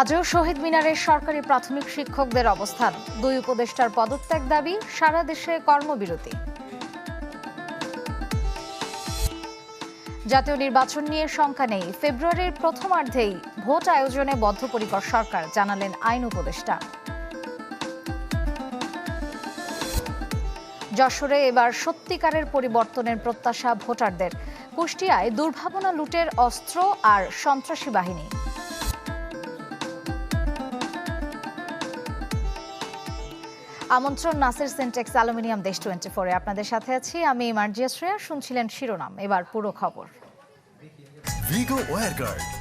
আজও শহীদ মিনারের সরকারি প্রাথমিক শিক্ষকদের অবস্থান। দুই উপদেষ্টার পদত্যাগ দাবি সারা দেশে কর্মবিরতি। জাতীয় নির্বাচন নিয়ে শঙ্কা নেই। ফেব্রুয়ারির প্রথমার্ধেই ভোট আয়োজনে বদ্ধপরিকর সরকার, জানালেন আইন উপদেষ্টা। যশোরে এবার সত্যিকারের পরিবর্তনের প্রত্যাশা ভোটারদের। কুষ্টিয়ায় দুর্ভাবনা লুটের অস্ত্র আর সন্ত্রাসী বাহিনী। আমন্ত্রণ নাসির সেন্টেক্স অ্যালুমিনিয়াম দেশ টোয়েন্টি ফোরে আপনাদের সাথে আছি আমি মার্জিয়া শ্রেয়া, শুনছিলেন শিরোনাম। এবার পুরো খবর। ভিগো ওয়ার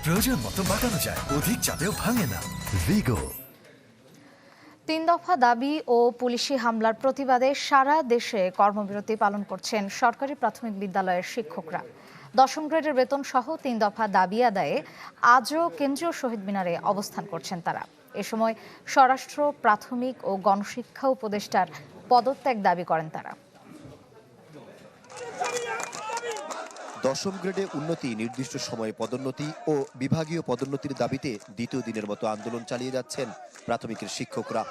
প্রয়োজন মতো বাঁকানো যায়, অধিক চাপেও ভাঙে না। ভিগো। তিন দফা দাবি ও পুলিশি হামলার প্রতিবাদে সারা দেশে কর্মবিরতি পালন করছেন সরকারি প্রাথমিক বিদ্যালয়ের শিক্ষকরা। দশম গ্রেডের বেতন সহ তিন দফা দাবি আদায়ে আজও কেন্দ্রীয় শহীদ মিনারে অবস্থান করছেন তারা। এ সময় স্বরাষ্ট্র, প্রাথমিক ও গণশিক্ষা উপদেষ্টার পদত্যাগ দাবি করেন তারা। দশম গ্রেডে উন্নতি, নির্দিষ্ট সময়ে পদোন্নতি ও বিভাগীয় পদোন্নতির দাবিতে দ্বিতীয় দিনের মতো আন্দোলন চালিয়ে যাচ্ছেন প্রাথমিকের শিক্ষকরা।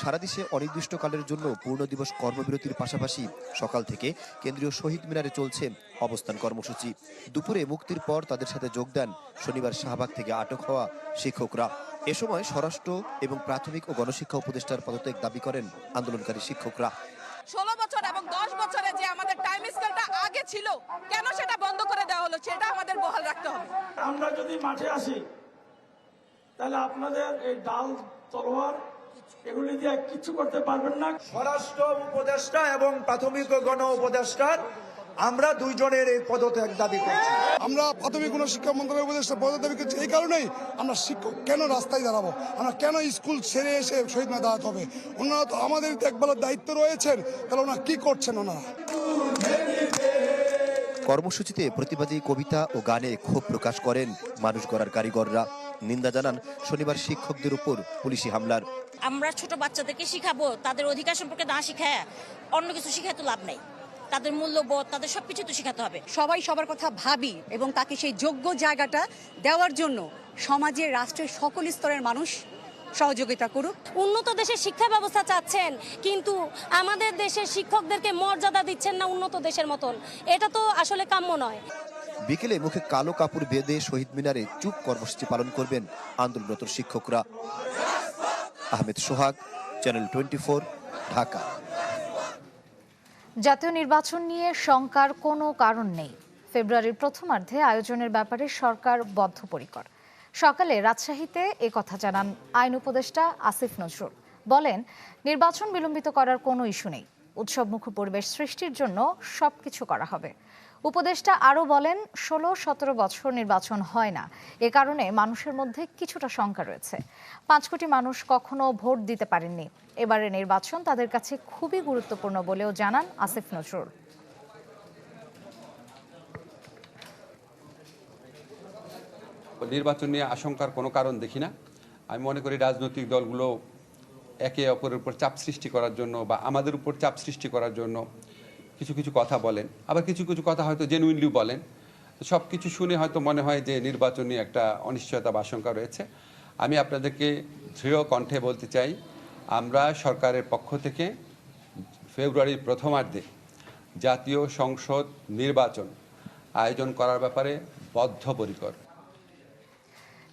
সারা দেশে অনির্দিষ্টকালের জন্য পূর্ণ দিবস কর্মবিরতির পাশাপাশি সকাল থেকে কেন্দ্রীয় শহীদ মিনারে চলছে অবস্থান কর্মসূচি। দুপুরে মুক্তির পর তাদের সাথে যোগ দেন শনিবার শাহবাগ থেকে আটক হওয়া শিক্ষকরা। এ সময় স্বরাষ্ট্র এবং প্রাথমিক ও গণশিক্ষা উপদেষ্টার পদত্যাগ দাবি করেন আন্দোলনকারী শিক্ষকরা। দশ বছরে যে আমাদের টাইম স্কেলটা আগে ছিল কেন সেটা বন্ধ করে দেওয়া হলো? সেটা আমাদের বহাল রাখতে হবে। আমরা যদি মাঠে আসি তাহলে আপনাদের এই ডাল তলোয়ার এগুলি দিয়ে কিচ্ছু করতে পারবেন না। স্বরাষ্ট্র উপদেষ্টা এবং প্রাথমিক গণ উপদেষ্টার আমরা দুইজনের এই পদত্যাগ দাবি করছি। আমরা প্রাথমিক কোনো শিক্ষা মন্ত্রণালয় উপদেষ্টা পদ দাবি করছি এই কারণেই আমরা শিক্ষক কেন রাস্তায় দাঁড়াবো? আমরা কেন স্কুল ছেড়ে এসে শহীদ না দাঁড়াতে হবে? ওনারা তো আমাদের দেখভালের দায়িত্ব রয়েছেন তাহলে ওনারা কি করছেন ওনারা? কর্মসূচিতে প্রতিবাদী কবিতা ও গানে ক্ষোভ প্রকাশ করেন মানুষ গড়ার কারিগররা। নিন্দা জানান শনিবার শিক্ষকদের উপর পুলিশি হামলার। আমরা ছোট বাচ্চাদেরকে শিখাবো তাদের অধিকার সম্পর্কে না শিখায় অন্য কিছু শিখায় তো লাভ নাই। তাদের মূল্যবোধ তাদের সবকিছু তো শেখাতে হবে। সবাই সবার কথা ভাবি এবং তাকে সেই যোগ্য জায়গাটা দেওয়ার জন্য সমাজের রাষ্ট্রের সকল স্তরের মানুষ সহযোগিতা করুক। উন্নত দেশের শিক্ষা ব্যবস্থা চাচ্ছেন কিন্তু আমাদের দেশের শিক্ষকদেরকে মর্যাদা দিচ্ছেন না উন্নত দেশের মতন। এটা তো আসলে কাম্য নয়। বিকেলে মুখে কালো কাপড় বেঁধে শহীদ মিনারে চুপ কর্মসূচি পালন করবেন আন্দোলনরত শিক্ষকরা। আহমেদ সোহাগ চ্যানেল টোয়েন্টি ঢাকা জাতীয় নির্বাচন নিয়ে শঙ্কার কোনো কারণ নেই। ফেব্রুয়ারির প্রথমার্ধে আয়োজনের ব্যাপারে সরকার বদ্ধপরিকর। সকালে রাজশাহীতে এ কথা জানান আইন উপদেষ্টা আসিফ নজরুল। বলেন, নির্বাচন বিলম্বিত করার কোনো ইস্যু নেই। উৎসবমুখ পরিবেশ সৃষ্টির জন্য সবকিছু করা হবে। উপদেষ্টা আরও বলেন, ষোলো সতেরো বছর নির্বাচন হয় না। এ কারণে মানুষের মধ্যে কিছুটা শঙ্কা রয়েছে। পাঁচ কোটি মানুষ কখনো ভোট দিতে পারেননি। এবারে নির্বাচন তাদের কাছে খুবই গুরুত্বপূর্ণ বলেও জানান আসিফ নজরুল। নির্বাচন নিয়ে আশঙ্কার কোনো কারণ দেখি না। আমি মনে করি রাজনৈতিক দলগুলো একে অপরের উপর চাপ সৃষ্টি করার জন্য বা আমাদের উপর চাপ সৃষ্টি করার জন্য কিছু কিছু কথা বলেন। আবার কিছু কিছু কথা হয়তো জেনুইনলি বলেন। সব কিছু শুনে হয়তো মনে হয় যে নির্বাচনী একটা অনিশ্চয়তা আশঙ্কা রয়েছে। আমি আপনাদেরকে দৃঢ় কণ্ঠে বলতে চাই, আমরা সরকারের পক্ষ থেকে ফেব্রুয়ারির প্রথমার্ধে জাতীয় সংসদ নির্বাচন আয়োজন করার ব্যাপারে বদ্ধপরিকর।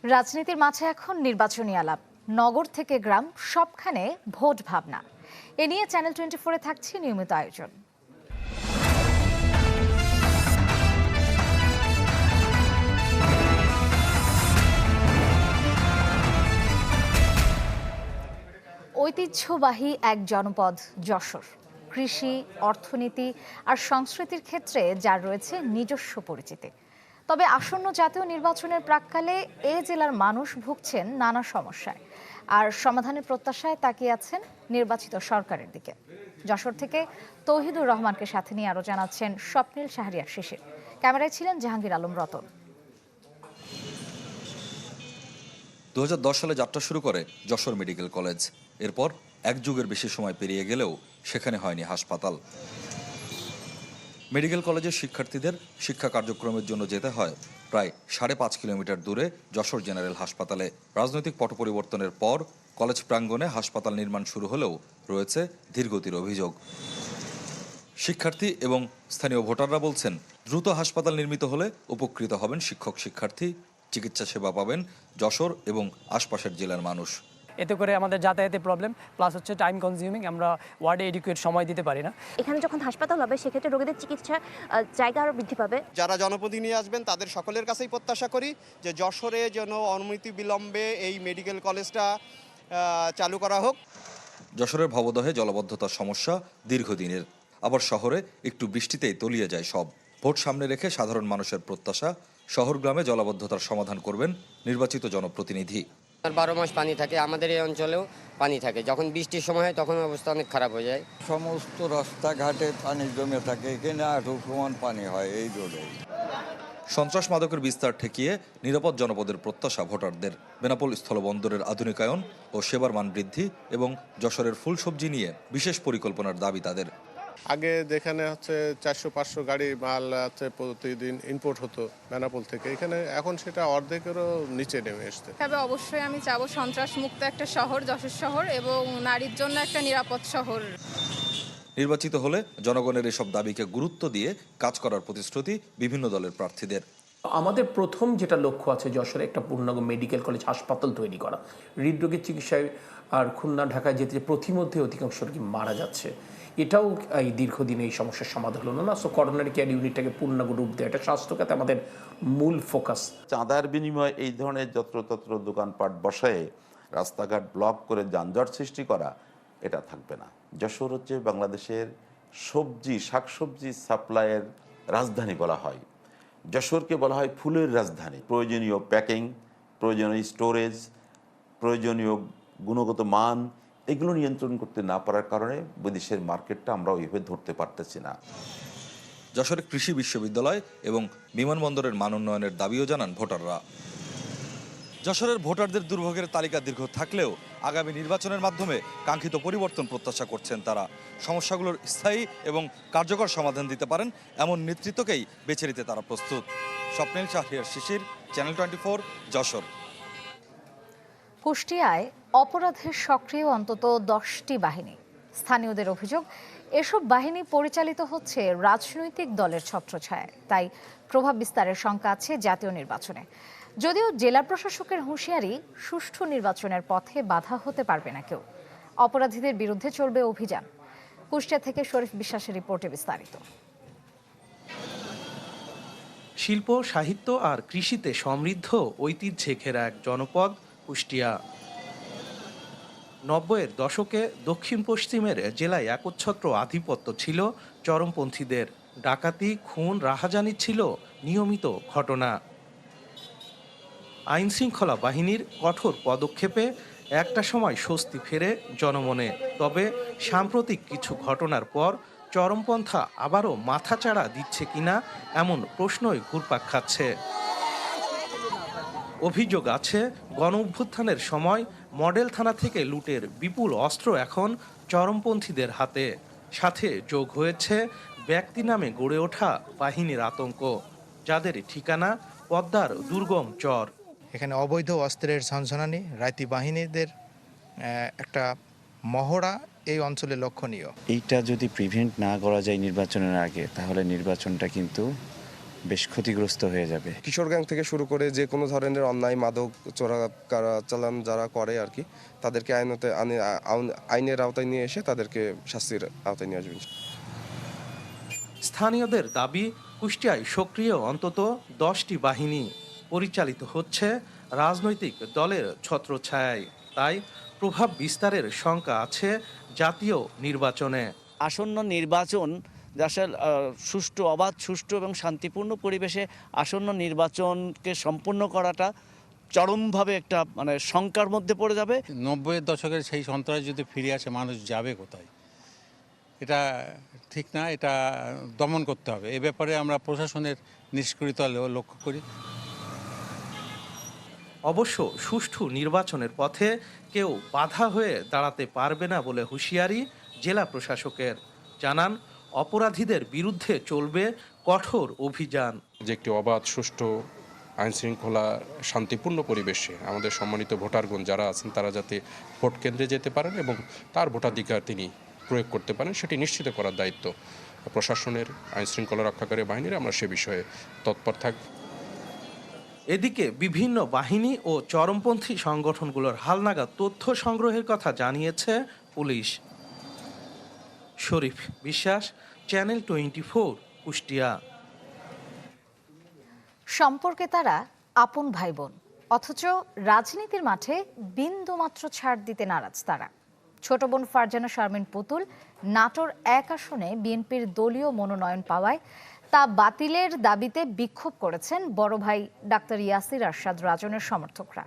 রাজনীতির মাঝে এখন নির্বাচনী আলাপ। নগর থেকে গ্রাম, সবখানে ভোট ভাবনা। এ নিয়ে চ্যানেল টোয়েন্টি ফোরে থাকছে নিয়মিত আয়োজন। ঐতিহ্যবাহী এক জনপদ, যশোর। কৃষি, অর্থনীতি আর সংস্কৃতির ক্ষেত্রে যার রয়েছে নিজস্ব পরিচিতি। তবে আসন্ন জাতীয় নির্বাচনের প্রাককালে এ জেলার মানুষ ভুগছেন নানা সমস্যায়। আর সমাধানের প্রত্যাশায় তাকিয়ে আছেন নির্বাচিত সরকারের দিকে। যশোর থেকে তৌহিদুর রহমানকে সাথে নিয়ে আরও জানাচ্ছেন স্বপ্নীল শাহরিয়ার শিশির। ক্যামেরায় ছিলেন জাহাঙ্গীর আলম রতন। দু হাজার দশ সালে যাত্রা শুরু করে যশোর মেডিকেল কলেজ। এরপর এক যুগের বেশি সময় পেরিয়ে গেলেও সেখানে হয়নি হাসপাতাল। মেডিকেল কলেজের শিক্ষার্থীদের শিক্ষা কার্যক্রমের জন্য যেতে হয় প্রায় সাড়ে পাঁচ কিলোমিটার দূরে যশোর জেনারেল হাসপাতালে। রাজনৈতিক পট পরিবর্তনের পর কলেজ প্রাঙ্গণে হাসপাতাল নির্মাণ শুরু হলেও রয়েছে ধীরগতির অভিযোগ। শিক্ষার্থী এবং স্থানীয় ভোটাররা বলছেন, দ্রুত হাসপাতাল নির্মিত হলে উপকৃত হবেন শিক্ষক শিক্ষার্থী চিকিৎসা সেবা পাবেন যশোর এবং আশপাশের জেলার মানুষ। এতে করে আমাদের যাতায়াতের প্রবলেম প্লাস হচ্ছে টাইম কনজিউমিং আমরা ওয়ার্ডে এডুকেট সময় দিতে পারি না। এখানে যখন হাসপাতাল হবে সেক্ষেত্রে রোগীদের চিকিৎসা জায়গা আরও বৃদ্ধি পাবে। যারা জনপ্রতিনিধি আসবেন তাদের সকলের কাছেই প্রত্যাশা করি যে যশোরে যেন অনুমতি বিলম্বে এই মেডিকেল কলেজটা চালু করা হোক। যশোরের ভবদহে জলবদ্ধতার সমস্যা দীর্ঘদিনের। আবার শহরে একটু বৃষ্টিতেই তলিয়ে যায় সব। ভোট সামনে রেখে সাধারণ মানুষের প্রত্যাশা শহর গ্রামে জলাবদ্ধতার সমাধান করবেন নির্বাচিত জনপ্রতিনিধি। আর বারো মাস পানি থাকে আমাদের এই অঞ্চলেও পানি থাকে। যখন বৃষ্টির সময় হয় তখন অবস্থা অনেক খারাপ হয়ে যায়। সমস্ত রাস্তাঘাটে পানি জমে থাকে এখানে আঠু সমান পানি হয় এই রোডে। সন্ত্রাস মাদকের বিস্তার ঠেকিয়ে নিরাপদ জনপদের প্রত্যাশা ভোটারদের। বেনাপোল স্থলবন্দরের আধুনিকায়ন ও সেবার মান বৃদ্ধি এবং যশোরের ফুল সবজি নিয়ে বিশেষ পরিকল্পনার দাবি তাদের। আগে যেখানে হচ্ছে চারশো পাঁচশো গাড়ি মাল হচ্ছে প্রতিদিন ইম্পোর্ট হতো বেনাপোল থেকে এখানে এখন সেটা অর্ধেকেরও নিচে নেমে এসছে। তবে অবশ্যই আমি চাবো সন্ত্রাস মুক্ত একটা শহর যশোর শহর এবং নারীর জন্য একটা নিরাপদ শহর। নির্বাচিত হলে জনগণের এসব দাবিকে গুরুত্ব দিয়ে কাজ করার প্রতিশ্রুতি বিভিন্ন দলের প্রার্থীদের। আমাদের প্রথম যেটা লক্ষ্য আছে যশোরে একটা পূর্ণাঙ্গ মেডিকেল কলেজ হাসপাতাল তৈরি করা। হৃদরোগের চিকিৎসায় আর খুলনা ঢাকায় যেতে প্রতিমধ্যে অধিকাংশ রোগী মারা যাচ্ছে। এটাও, এই দীর্ঘদিনে এই সমস্যার সমাধান হলো না। সো করোনারি কেয়ার ইউনিটটাকে পূর্ণাঙ্গ রূপ দেয় এটা স্বাস্থ্যখাতে আমাদের মূল ফোকাস চাঁদার বিনিময়ে এই ধরনের যত্রতত্র দোকানপাট বসায় রাস্তাঘাট ব্লক করে যানজট সৃষ্টি করা, এটা থাকবে না। যশোর হচ্ছে বাংলাদেশের সবজি, শাকসবজি সাপ্লাইয়ের রাজধানী বলা হয়। যশোরকে বলা হয় ফুলের রাজধানী। প্রয়োজনীয় প্যাকিং, প্রয়োজনীয় স্টোরেজ প্রয়োজনীয় গুণগত মান এগুলো নিয়ন্ত্রণ করতে না পারার কারণে বিদেশের মার্কেটটা আমরা ওইভাবে ধরতে পারতেছি না। যশোরে কৃষি বিশ্ববিদ্যালয় এবং বিমানবন্দরের মান উন্নয়নের দাবিও জানান ভোটাররা। যশোরের ভোটারদের দুর্ভোগের তালিকা দীর্ঘ থাকলেও আগামী নির্বাচনের মাধ্যমে কাঙ্ক্ষিত পরিবর্তন প্রত্যাশা করছেন তারা। সমস্যাগুলোর স্থায়ী এবং কার্যকর সমাধান দিতে পারেন এমন নেতৃত্বকেই বেছে নিতে তারা প্রস্তুত। Swapnil Shahriar Shishir, channel twenty four, Jessore. কুষ্টিয়ায় অপরাধের সক্রিয় অন্তত দশটি বাহিনী। স্থানীয়দের অভিযোগ, এসব বাহিনী পরিচালিত হচ্ছে রাজনৈতিক দলের ছত্রছায়ায়। তাই প্রভাব বিস্তারের শঙ্কা আছে জাতীয় নির্বাচনে। যদিও জেলা প্রশাসকের হুঁশিয়ারি, সুষ্ঠু নির্বাচনের পথে বাধা হতে পারবে না কেউ। অপরাধীদের বিরুদ্ধে চলবে অভিযান। কুষ্টিয়া থেকে শরীফ বিশ্বাসের রিপোর্টে বিস্তারিত। শিল্প, সাহিত্য আর কৃষিতে সমৃদ্ধ ঐতিহ্যে ঘেরা এক জনপদ কুষ্টিয়া। নব্বইয়ের দশকে দক্ষিণ পশ্চিমের জেলায় একচ্ছত্র আধিপত্য ছিল চরমপন্থীদের। ডাকাতি, খুন, রাহাজানি ছিল নিয়মিত ঘটনা। আইন শৃঙ্খলা বাহিনীর কঠোর পদক্ষেপে একটা সময় স্বস্তি ফেরে জনমনে। তবে সাম্প্রতিক কিছু ঘটনার পর চরমপন্থা আবারও মাথাচাড়া দিচ্ছে কিনা এমন প্রশ্নই ঘুরপাক খাচ্ছে। অভিযোগ আছে গণ অভ্যুত্থানের সময় মডেল থানা থেকে লুটের বিপুল অস্ত্র এখন চরমপন্থীদের হাতে। সাথে যোগ হয়েছে ব্যক্তি নামে গড়ে ওঠা বাহিনীর আতঙ্ক যাদের ঠিকানা পদ্মার দুর্গম চর। এখানে অবৈধ অস্ত্রের ঝনঝনানি রাইতি বাহিনীদের একটা মহড়া এই অঞ্চলে লক্ষণীয়। এইটা যদি প্রিভেন্ট না করা যায় নির্বাচনের আগে তাহলে নির্বাচনটা কিন্তু বেশ ক্ষতিগ্রস্ত হয়ে যাবে। কিশোর গ্যাং থেকে শুরু করে যে কোনো ধরনের অন্যায় মাদক চোরা চালান যারা করে আর কি তাদেরকে আইনতে আইনের আওতায় নিয়ে এসে তাদেরকে শাস্তির আওতায় নিয়ে আসবেন স্থানীয়দের দাবি কুষ্টিয়ায় সক্রিয় অন্তত দশটি বাহিনী পরিচালিত হচ্ছে রাজনৈতিক দলের ছত্রছায়ায়। তাই প্রভাব বিস্তারের শঙ্কা আছে জাতীয় নির্বাচনে। আসন্ন নির্বাচন আসলে সুষ্ঠু অবাধ সুষ্ঠু এবং শান্তিপূর্ণ পরিবেশে আসন্ন নির্বাচনকে সম্পূর্ণ করাটা চরমভাবে একটা মানে শঙ্কার মধ্যে পড়ে যাবে। নব্বইয়ের দশকের সেই সন্ত্রাস যদি ফিরে আসে মানুষ যাবে কোথায়? এটা ঠিক না এটা দমন করতে হবে। এ ব্যাপারে আমরা প্রশাসনের নিষ্ক্রিয়তা লক্ষ্য করি। অবশ্য সুষ্ঠু নির্বাচনের পথে কেউ বাধা হয়ে দাঁড়াতে পারবে না বলে হুঁশিয়ারি জেলা প্রশাসকের। জানান অপরাধীদের বিরুদ্ধে চলবে কঠোর অভিযান। যে একটি অবাধ সুষ্ঠু আইন শৃঙ্খলা শান্তিপূর্ণ পরিবেশে আমাদের সম্মানিত ভোটারগণ যারা আছেন তারা যাতে ভোট কেন্দ্রে যেতে পারেন এবং তার ভোটাধিকার তিনি প্রয়োগ করতে পারেন সেটি নিশ্চিত করার দায়িত্ব প্রশাসনের আইন শৃঙ্খলা রক্ষাকারী বাহিনীর। আমরা সে বিষয়ে তৎপর থাকব। এদিকে বিভিন্ন বাহিনী ও চরমপন্থী সংগঠনগুলোর হালনাগাদ তথ্য সংগ্রহের কথা জানিয়েছে পুলিশ। শরীফ বিশ্বাস চ্যানেল টোয়েন্টি ফোর কুষ্টিয়া। সম্পর্কে তারা আপন ভাই বোন অথচ রাজনীতির মাঠে বিন্দুমাত্র ছাড় দিতে নারাজ তারা। ছোট বোন ফারজানা শারমিন পুতুল নাটোর এক আসনে বিএনপির দলীয় মনোনয়ন পাওয়ায় তা বাতিলের দাবিতে বিক্ষোভ করেছেন বড় ভাই ডাক্তার ইয়াসির আরশাদ রাজনের সমর্থকরা।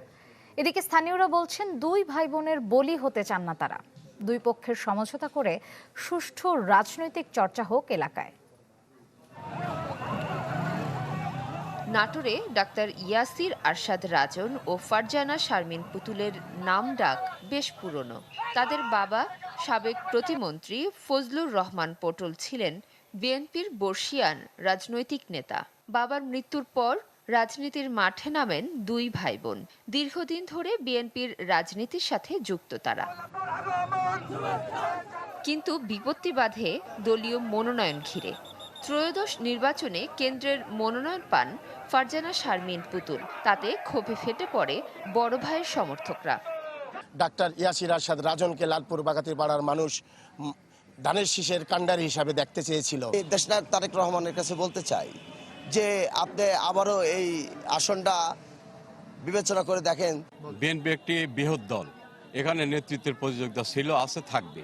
এদিকে স্থানীয়রা বলছেন, দুই ভাই বোনের বলি হতে চান না তারা। দুই পক্ষের সমঝোতা করে সুষ্ঠু রাজনৈতিক চর্চা হোক এলাকায়। নাটোরে ডাক্তার ইয়াসির আরশাদ রাজন ও ফারজানা শারমিন পুতুলের নাম ডাক বেশ পুরনো। তাদের বাবা সাবেক প্রতিমন্ত্রী ফজলুর রহমান পটল ছিলেন বিএনপির বর্ষিয়ান রাজনৈতিক নেতা। বাবার মৃত্যুর পর রাজনীতির মাঠে নামেন দুই ভাই বোন দীর্ঘদিন ধরে বিএনপির রাজনীতির সাথে যুক্ত তারা। কিন্তু বিপত্তি বাধে দলীয় মনোনয়ন ঘিরে। ত্রয়োদশ নির্বাচনে কেন্দ্রের মনোনয়ন পান ফারজানা শারমিন পুতুল। তাতে ক্ষোভে ফেটে পড়ে বড় ভাইয়ের সমর্থকরা। ডাক্তার ইয়াসির আরশাদ রাজনকে লালপুর বাগাতির পাড়ার মানুষ ধানের শীষের কাণ্ডারি হিসাবে দেখতে চেয়েছিল। দেশনায়ক তারেক রহমানের কাছে বলতে চাই যে আপনি আবারও এই আসনটা বিবেচনা করে দেখেন। বিএনপি একটি বৃহৎ দল। এখানে নেতৃত্বের প্রতিযোগিতা ছিল আছে থাকবে।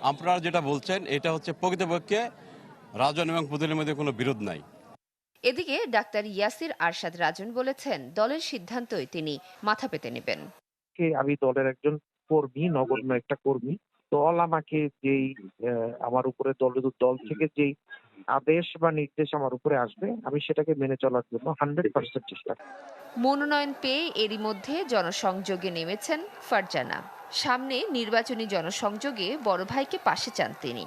আপনারা যেটা বলছেন এটা হচ্ছে প্রকৃতপক্ষে রাজন এবং পুতুলের মধ্যে কোনো বিরোধ নাই। এদিকে ডাক্তার ইয়াসির আরশাদ রাজন বলেছেন দলের সিদ্ধান্তই তিনি মাথা পেতে নেবেন। কে আমি দলের একজন কর্মী নগণ্য একটা কর্মী। দল আমাকে যেই আহ, আমার উপরে দল দল থেকে যেই আদেশ বা নির্দেশ আমার উপরে আসবে আমি সেটাকে মেনে চলার জন্য হান্ড্রেড পার্সেন্ট চেষ্টা করব। মনোনয়ন পেয়ে এরই মধ্যে জনসংযোগে নেমেছেন ফারজানা। সামনে নির্বাচনী জনসংযোগে বড় ভাইকে পাশে চান তিনি।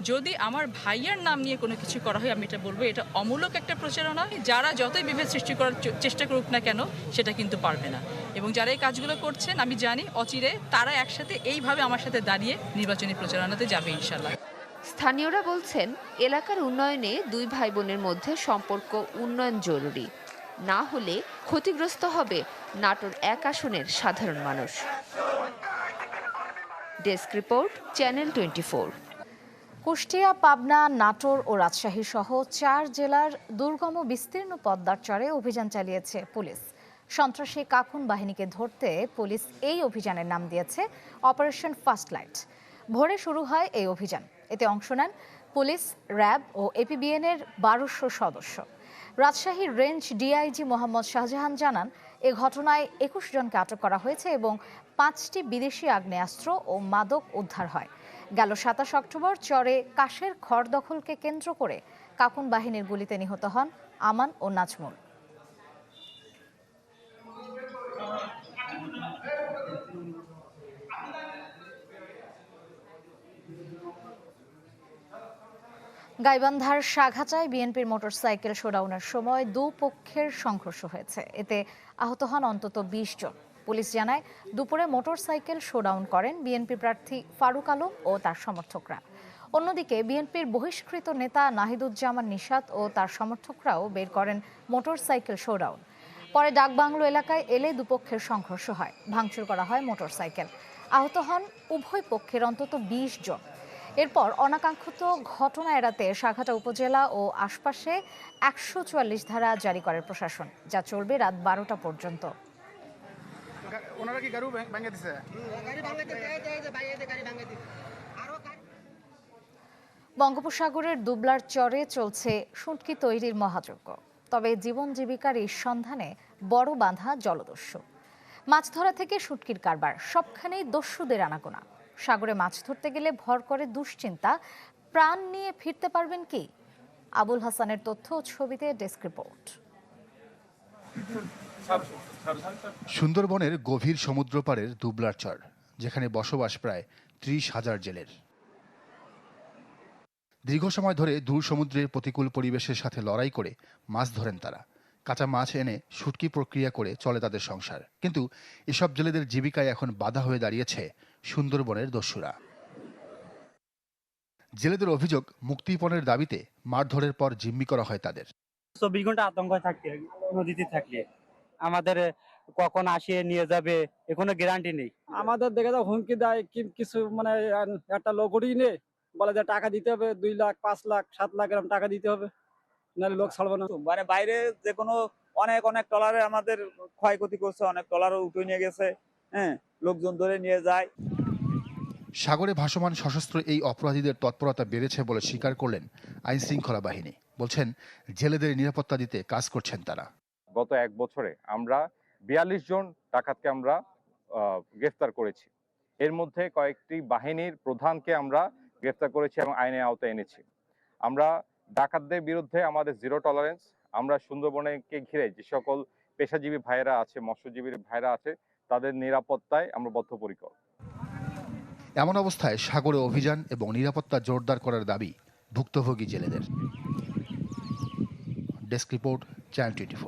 যদি আমার ভাইয়ের নাম নিয়ে কোনো কিছু করা হয় আমি এটা বলব এটা অমূলক একটা প্রচারণা। যারা যতই বিভেদ সৃষ্টি করার চেষ্টা করুক না কেন সেটা কিন্তু পারবে না। এবং যারা এই কাজগুলো করছেন আমি জানি অচিরে তারা একসাথে এইভাবে আমার সাথে দাঁড়িয়ে নির্বাচনী প্রচারণাতে যাবে ইনশাল্লাহ স্থানীয়রা বলছেন, এলাকার উন্নয়নে দুই ভাই বোনের মধ্যে সম্পর্ক উন্নয়ন জরুরি। না হলে ক্ষতিগ্রস্ত হবে নাটোর এক আসনের সাধারণ মানুষ। Desk report, channel twenty Kushtia, Pabna, Natore ও রাজশাহী সহ চার জেলার দুর্গম বিস্তীর্ণ পদ্মার চরে অভিযান চালিয়েছে পুলিশ। সন্ত্রাসী কাকুন বাহিনীকে ধরতে পুলিশ এই অভিযানের নাম দিয়েছে, অপারেশন ফার্স্ট লাইট ভোরে শুরু হয় এই অভিযান। এতে অংশ নেন পুলিশ, র্যাব ও এপিবিএন এর বারোশো সদস্য। রাজশাহীর রেঞ্জ ডিআইজি মোহাম্মদ শাহজাহান জানান, এ ঘটনায় একুশ জনকে আটক করা হয়েছে এবং পাঁচটি বিদেশি আগ্নেয়াস্ত্র ও মাদক উদ্ধার হয়। গেল সাতাশ অক্টোবর চরে কাশের খড় দখলকে কেন্দ্র করে কাকুন বাহিনীর গুলিতে নিহত হন আমান ও নাজমুল। গাইবান্ধার সাঘাচায় বিএনপির মোটরসাইকেল শোডাউনের সময় দুপক্ষের সংঘর্ষ হয়েছে। এতে আহত হন অন্তত বিশ জন। পুলিশ জানায়, দুপুরে মোটরসাইকেল শোডাউন করেন বিএনপি প্রার্থী ফারুক আলম ও তার সমর্থকরা। অন্যদিকে বিএনপির বহিষ্কৃত নেতা নাহিদুজ্জামান নিশাত ও তার সমর্থকরাও বের করেন মোটরসাইকেল শোডাউন। পরে ডাকবাংলো এলাকায় এলে দুপক্ষের সংঘর্ষ হয়। ভাঙচুর করা হয় মোটরসাইকেল। আহত হন উভয় পক্ষের অন্তত বিশ জন। এরপর অনাকাঙ্ক্ষিত ঘটনা এড়াতে সাঘাটা উপজেলা ও আশপাশে একশো চুয়াল্লিশ ধারা জারি করে প্রশাসন যা চলবে রাত বারোটা পর্যন্ত। ওনারা কি গাড়ি ভেঙে দিছে? বঙ্গোপসাগরের দুবলার চরে চলছে শুটকি তৈরির মহাযজ্ঞ। তবে জীবন জীবিকার এই সন্ধানে বড় বাঁধা জলদস্যু। মাছ ধরা থেকে শুটকির কারবার সবখানেই দস্যুদের আনাগোনা। সাগরে মাছ ধরতে গেলে ভর করে দুশ্চিন্তা। প্রাণ নিয়ে ফিরতে পারবেন কি? আবুল হাসানের তথ্য ছবিতে ডেস্ক রিপোর্ট। সুন্দরবনের গভীর সমুদ্রপাড়ের দুবলার চর, যেখানে বসবাস প্রায় ত্রিশ হাজার জেলের। দীর্ঘ সময় ধরে দূর সমুদ্রের প্রতিকূল পরিবেশের সাথে লড়াই করে মাছ ধরেন তারা। কাঁচা মাছ এনে শুটকি প্রক্রিয়া করে চলে তাদের সংসার। কিন্তু এসব জেলেদের জীবিকায় এখন বাধা হয়ে দাঁড়িয়েছে সুন্দরবনের দস্যুরা। জেলেদের অভিযোগ মুক্তিপণের দাবিতে মারধরের পর জিম্মি করা হয় তাদের। চব্বিশ ঘণ্টা আতঙ্ক থাকতে নদীতে থাকলে আমাদের কখন আসিয়ে নিয়ে যাবে এ কোনো গ্যারান্টি নেই। আমাদের দেখে তো হুমকি দেয় কি- কিছু মানে একটা লোক উঠিয়ে নিয়ে বলে যে টাকা দিতে হবে দুই লাখ পাঁচ লাখ সাত লাখ এরকম টাকা দিতে হবে। নাহলে লোক ছাড়বো না। মানে বাইরে যে কোনো অনেক অনেক ট্রলারে আমাদের ক্ষয়ক্ষতি করছে অনেক ট্রলারও উঠে নিয়ে গেছে। হ্যাঁ লোকজন ধরে নিয়ে যায়। সাগরে ভাসমান সশস্ত্র এই অপরাধীদের তৎপরতা বেড়েছে বলে স্বীকার করলেন আইন শৃঙ্খলা বাহিনী। বলছেন জেলেদের নিরাপত্তা দিতে কাজ করছেন তারা। গত এক বছরে আমরা বিয়াল্লিশ জন ডাকাতকে আমরা আহ, গ্রেফতার করেছি। এর মধ্যে কয়েকটি বাহিনীর প্রধানকে আমরা গ্রেফতার করেছি এবং আইনের আওতায় এনেছি। আমরা ডাকাতদের বিরুদ্ধে আমাদের জিরো টলারেন্স আমরা সুন্দরবনকে ঘিরে যে সকল পেশাজীবী ভাইরা আছে মৎস্যজীবীর ভাইরা আছে তাদের নিরাপত্তায় আমরা বদ্ধপরিকর। এমন অবস্থায় সাগরে অভিযান এবং নিরাপত্তা জোরদার করার দাবি ভুক্তভোগী জেলেদের। Desk report, channel twenty